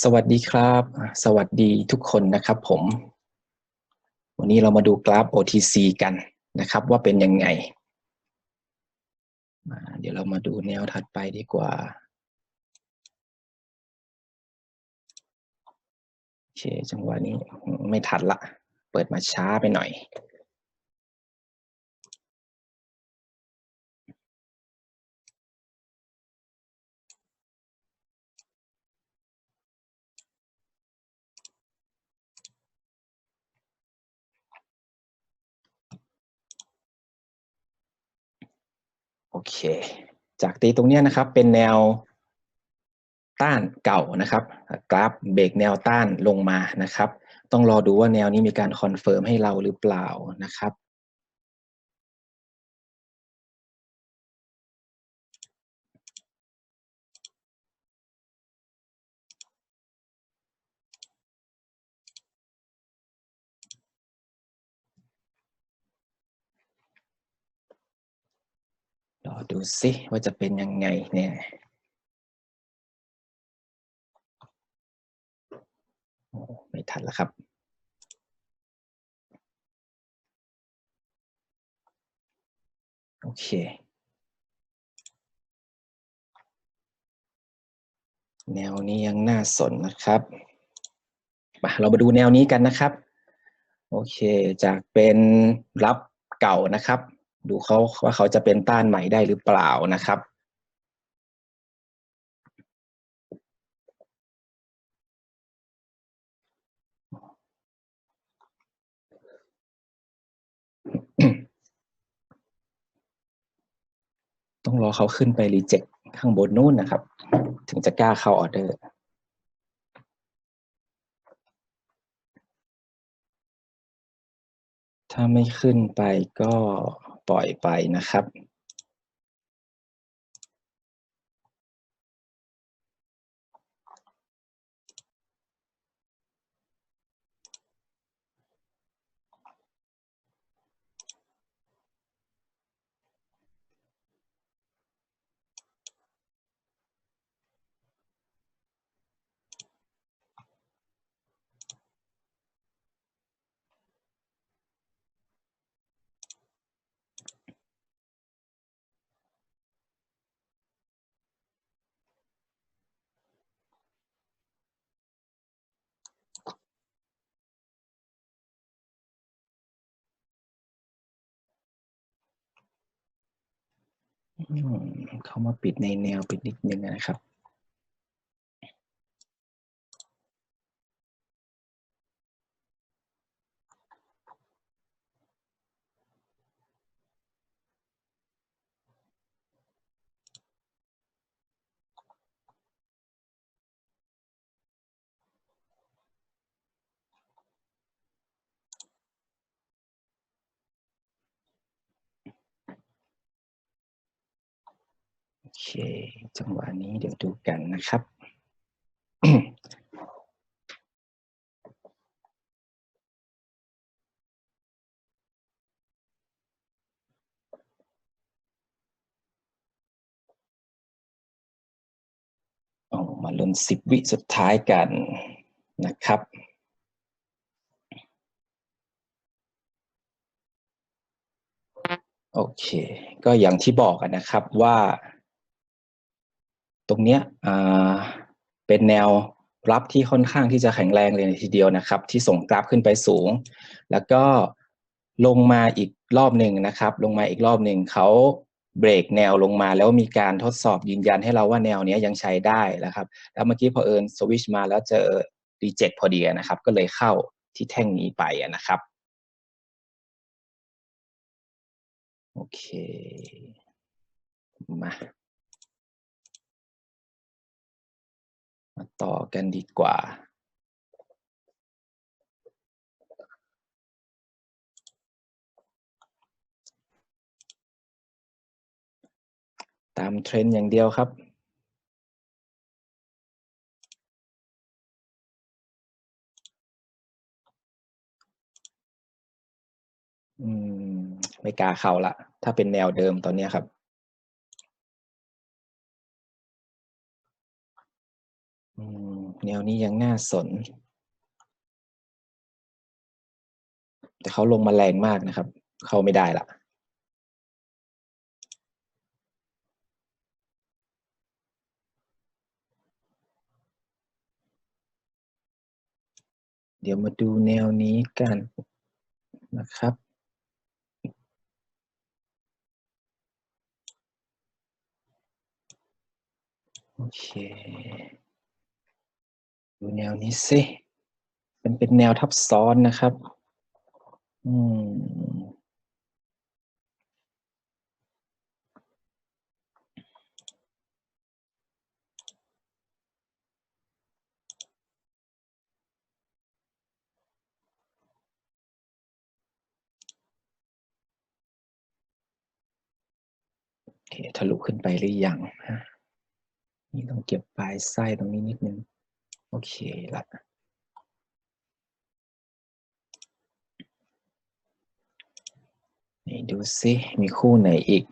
สวัสดีครับ สวัสดีทุกคนนะครับผม วันนี้เรามาดูกราฟ OTC กันนะครับว่าเป็นยังไง เดี๋ยวเรามาดูแนวถัดไปดีกว่าโอเคจังหวะนี้ไม่ทันละ เปิดมาช้าไปหน่อย โอเค จากตีตรงนี้นะครับเป็นแนวต้านเก่านะครับ กราฟเบรกแนวต้านลงมานะครับ ต้องรอดูว่าแนวนี้มีการคอนเฟิร์มให้เราหรือเปล่านะครับ รอดูสิว่าจะเป็นยังไงเนี่ยโอ้ไม่ทันแล้วครับโอเค แนวนี้ยังน่าสนนะครับมาเรามาดูแนวนี้กันนะครับ โอเค จากเป็นรับเก่านะครับ ดูเขาว่าเขาจะเป็นต้านใหม่ได้หรือเปล่านะครับ ต้องรอเขาขึ้นไปรีเจ็คข้างบนนู้นนะครับ ถึงจะกล้าเข้าออเดอร์ถ้าไม่ขึ้นไปก็ ปล่อยไปนะครับ เขามาปิดในแนวปิดนิดนึงนะครับ เค จังหวะนี้เดี๋ยวดูกันนะครับโอ้มาลุ้นสิบวิสุดท้ายกันนะครับโอเค ก็อย่างที่บอกกันนะครับว่า รงเนี้ยเป็นแนวรับที่ค่อนข้างที่จะแข็งแรงเลยทีเดียวนะครับ ที่ส่งกราฟขึ้นไปสูง แล้วก็ลงมาอีกรอบหนึ่งนะครับ ลงมาอีกรอบหนึ่งเขาเบรกแนวลงมาแล้วมีการทดสอบยืนยันให้เราว่าแนวเนี้ยยังใช้ได้นะครับ แล้วเมื่อกี้พอเอิญสวิชมาแล้วเจอรีเจ็คพอดีนะครับ ก็เลยเข้าที่แท่งนี้ไปนะครับ โอเค มา มาต่อกันดีกว่า ตามเทรนด์อย่างเดียวครับอืมไม่กล้าเข้าละ ถ้าเป็นแนวเดิมตอนนี้ครับ แนวนี้ยังน่าสน แต่เขาลงมาแรงมากนะครับ เข้าไม่ได้ละเดี๋ยวมาดูแนวนี้กันนะครับ โอเค ดูแนวนี้สิมันเป็นแนวทับซ้อนนะครับ อืม โอเค ทะลุขึ้นไปหรือยังฮะนี่ต้องเก็บปลายไส้ตรงนี้นิดนึง โอเคละนี่ดูซิมีคู่ไหนอีก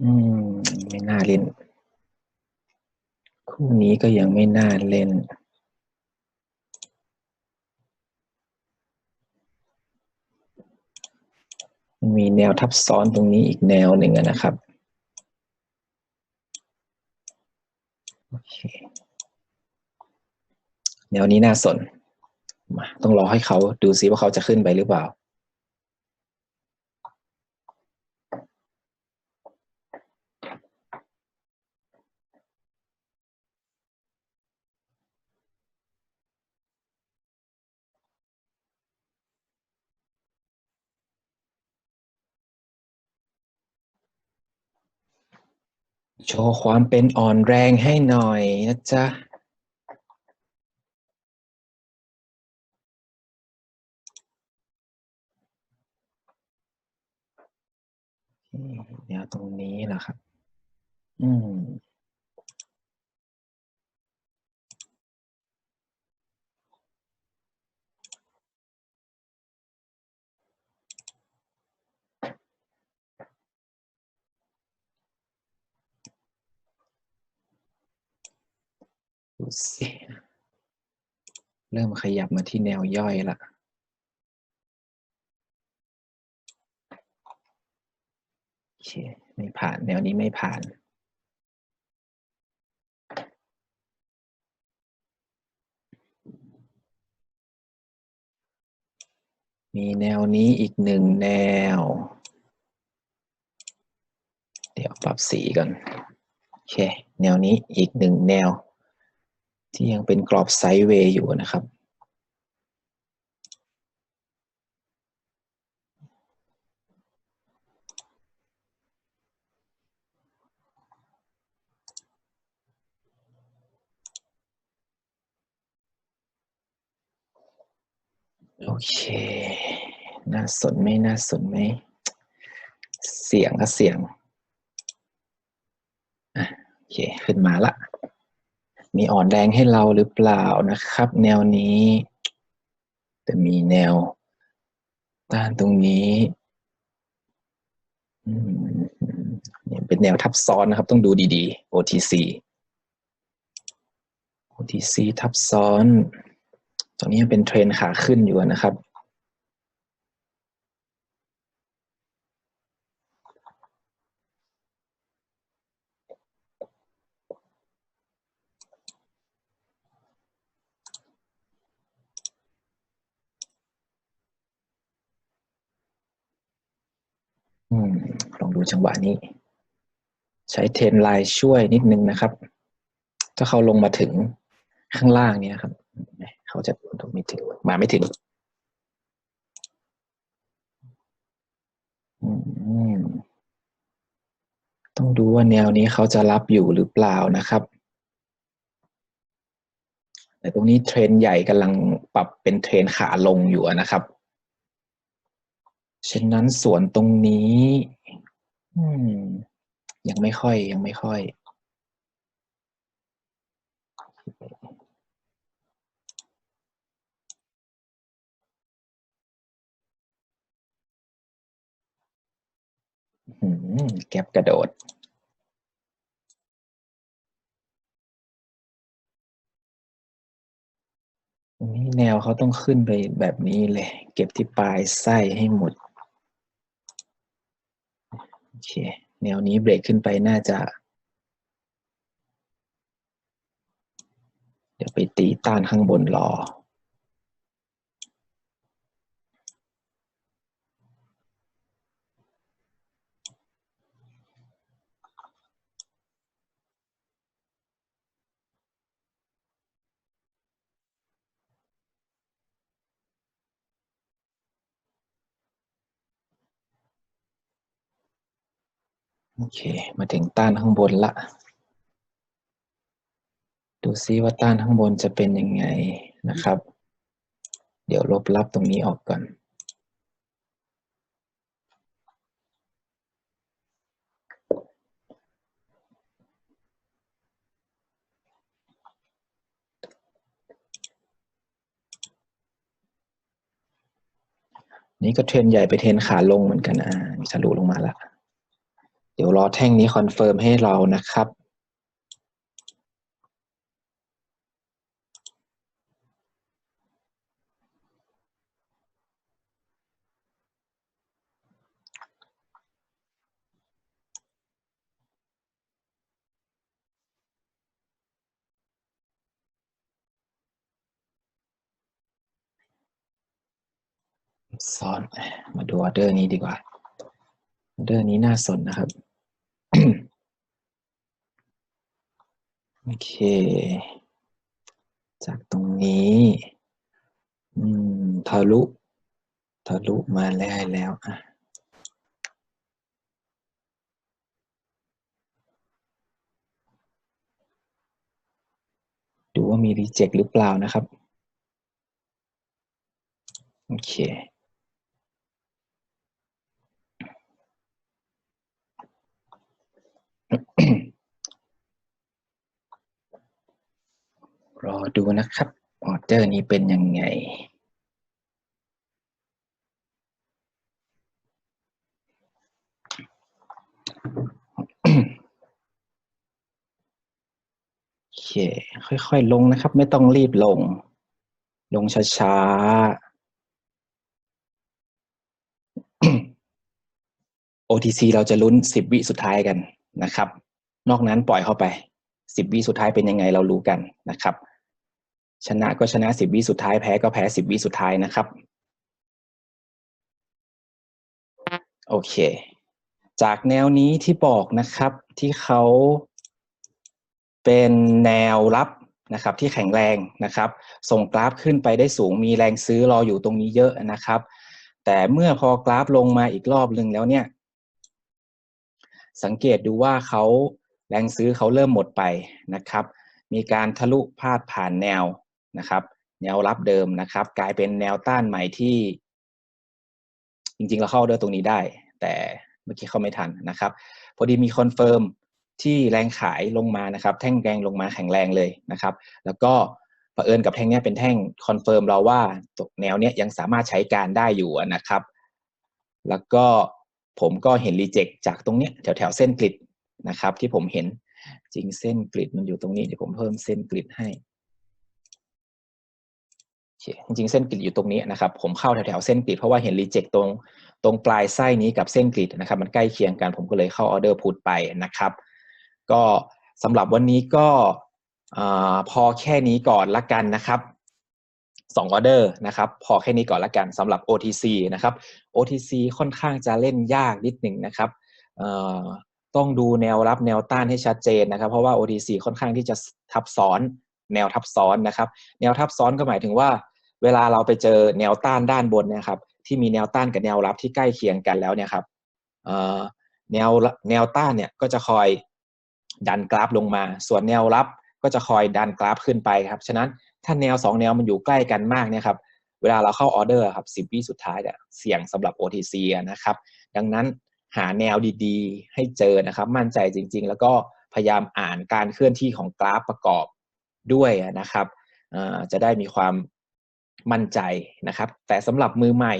อืม ไม่น่าเล่น คู่นี้ก็ยังไม่น่าเล่น มีแนวทับซ้อนตรงนี้อีกแนวหนึ่งนะครับ โอเค แนวนี้น่าสนมาต้องรอให้เขาดูซิว่าเขาจะขึ้นไปหรือเปล่าโชว์ความเป็นอ่อนแรงให้หน่อยนะจ๊ะ แนวตรงนี้แหละครับ อืมดูสิเริ่มขยับมาที่แนวย่อยละโอ เคไม่ผ่านแนวนี้ไม่ผ่าน มีแนวนี้อีกหนึ่งแนว เดี๋ยวปรับสีก่อนโอเค แนวนี้อีกหนึ่งแนว ที่ยังเป็นกรอบไซด์เวย์อยู่นะครับ โอเค น่าสนไหมน่าสนไหม เสียงก็เสียงอะโอเค ขึ้นมาละ มีอ่อนแรงให้เราหรือเปล่านะครับ แนวนี้ จะมีแนวต้านตรงนี้เป็นแนวทับซ้อนนะครับ ต้องดูดีๆ OTC OTC ทับซ้อน ตรงนี้ยังเป็นเทรนขาขึ้นอยู่นะครับ ลองดูจังหวะนี้ ใช้เทรนไลน์ช่วยนิดนึงนะครับ ถ้าเขาลงมาถึงข้างล่างเนี่ยครับ เขาจะไม่ถึงมาไม่ถึงต้องดูว่าแนวนี้เขาจะรับอยู่หรือเปล่านะครับ แต่ตรงนี้เทรนใหญ่กำลังปรับเป็นเทรนขาลงอยู่นะครับฉะนั้นส่วนตรงนี้ยังไม่ค่อยยังไม่ค่อย แก็บกระโดด นี่แนวเขาต้องขึ้นไปแบบนี้เลย เก็บที่ปลายไส้ให้หมด โอเค แนวนี้เบรกขึ้นไปน่าจะ เดี๋ยวไปตีต้านข้างบนรอ โอเค มาถึงต้านข้างบนละ ดูซิว่าต้านข้างบนจะเป็นยังไงนะครับ เดี๋ยวลบลับตรงนี้ออกก่อน นี่ก็เทรนใหญ่ไปเทรนขาลงเหมือนกันอ่ามีทะลุลงมาแล้ว เดี๋ยวรอแท่งนี้คอนเฟิร์มให้เรานะครับซ้อนมาดูออเดอร์นี้ดีกว่าออเดอร์นี้น่าสนนะครับ โอเค จากตรงนี้อืมทะลุทะลุมาแล้วแล้วอะดูว่ามีรีเจ็คหรือเปล่านะครับ โอเค รอดูนะครับ ออเดอร์นี้เป็นยังไง โอเค ค่อยๆ ลงนะครับ ไม่ต้องรีบลง ลงช้าๆ OTC เราจะลุ้น 10 วิสุดท้ายกัน นะครับ นอกนั้นปล่อยเข้าไป10วิสุดท้ายเป็นยังไงเรารู้กันนะครับ ชนะก็ชนะ10วิสุดท้ายแพ้ก็แพ้10วิสุดท้ายนะครับ โอเค จากแนวนี้ที่บอกนะครับที่เขาเป็นแนวรับนะครับที่แข็งแรงนะครับ ส่งกราฟขึ้นไปได้สูงมีแรงซื้อรออยู่ตรงนี้เยอะนะครับ แต่เมื่อพอกราฟลงมาอีกรอบหนึ่งแล้วเนี่ย สังเกตดูว่าเขาแรงซื้อเขาเริ่มหมดไปนะครับ มีการทะลุพาดผ่านแนวนะครับ แนวรับเดิมนะครับ กลายเป็นแนวต้านใหม่ที่ จริงๆเราเข้าเดินตรงนี้ได้ แต่เมื่อกี้เข้าไม่ทันนะครับ พอดีมีคอนเฟิร์มที่แรงขายลงมานะครับ แท่งแรงลงมาแข็งแรงเลยนะครับ แล้วก็เผอิญกับแท่งนี้เป็นแท่งคอนเฟิร์มเราว่าแนวเนี้ยยังสามารถใช้การได้อยู่นะครับ แล้วก็ ผมก็เห็นรีเจ็คจากตรงเนี้ยแถวแถวเส้นกริดนะครับ ที่ผมเห็นจริงเส้นกริดมันอยู่ตรงนี้เดี๋ยวผมเพิ่มเส้นกริดให้จริงเส้นกริดอยู่ตรงนี้นะครับ ผมเข้าแถวๆเส้นกริดเพราะว่าเห็นรีเจ็คตรงตรงปลายไส้นี้กับเส้นกริดนะครับ มันใกล้เคียงกัน ผมก็เลยเข้าออเดอร์พูดไปนะครับ ก็สำหรับวันนี้ก็พอแค่นี้ก่อนละกันนะครับ สองออเดอร์นะครับพอแค่นี้ก่อนละกันสำหรับ OTC นะครับ OTC ค่อนข้างจะเล่นยากนิดหนึ่งนะครับต้องดูแนวรับแนวต้านให้ชัดเจนนะครับ เพราะว่า OTC ค่อนข้างที่จะทับซ้อน แนวทับซ้อนนะครับ แนวทับซ้อนก็หมายถึงว่า เวลาเราไปเจอแนวต้านด้านบนนะครับ ที่มีแนวต้านกับแนวรับที่ใกล้เคียงกันแล้วเนี่ยครับแนวแนวต้านเนี่ยก็จะคอยดันกราฟลงมา ส่วนแนวรับก็จะคอยดันกราฟขึ้นไปครับ ฉะนั้น ถ้าแนว2แนวมันอยู่ใกล้กันมากเนี่ยครับเวลาเราเข้าออเดอร์ครับ10วิสุดท้ายเนี่ยเสี่ยงสำหรับ OTC นะครับ ดังนั้นหาแนวดีๆ ให้เจอนะครับ มั่นใจจริง ๆ แล้วก็พยายามอ่านการเคลื่อนที่ของกราฟประกอบด้วยนะครับจะได้มีความมั่นใจนะครับ แต่สำหรับมือใหม่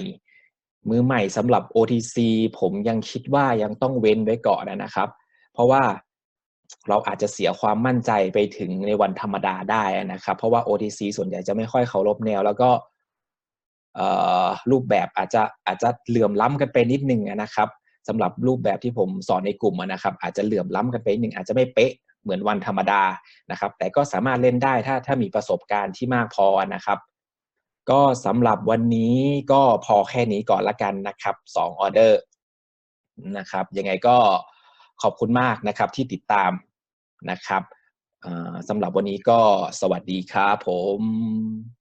มือใหม่สำหรับ OTC ผมยังคิดว่ายังต้องเว้นไว้ก่อนนะครับ เพราะว่า เราอาจจะเสียความมั่นใจไปถึงในวันธรรมดาได้นะครับ เพราะว่า OTC ส่วนใหญ่จะไม่ค่อยเคารพแนว แล้วก็รูปแบบอาจจะอาจจะเหลื่อมล้ำกันไปนิดนึงนะครับสำหรับรูปแบบที่ผมสอนในกลุ่มนะครับ อาจจะเหลื่อมล้ำกันไปนิดนึงอาจจะไม่เป๊ะเหมือนวันธรรมดานะครับ แต่ก็สามารถเล่นได้ถ้าถ้ามีประสบการณ์ที่มากพอนะครับ ก็สำหรับวันนี้ก็พอแค่นี้ก่อนละกันนะครับสองออเดอร์นะครับยังไงก็ ขอบคุณมากนะครับที่ติดตามนะครับสำหรับวันนี้ก็สวัสดีครับผม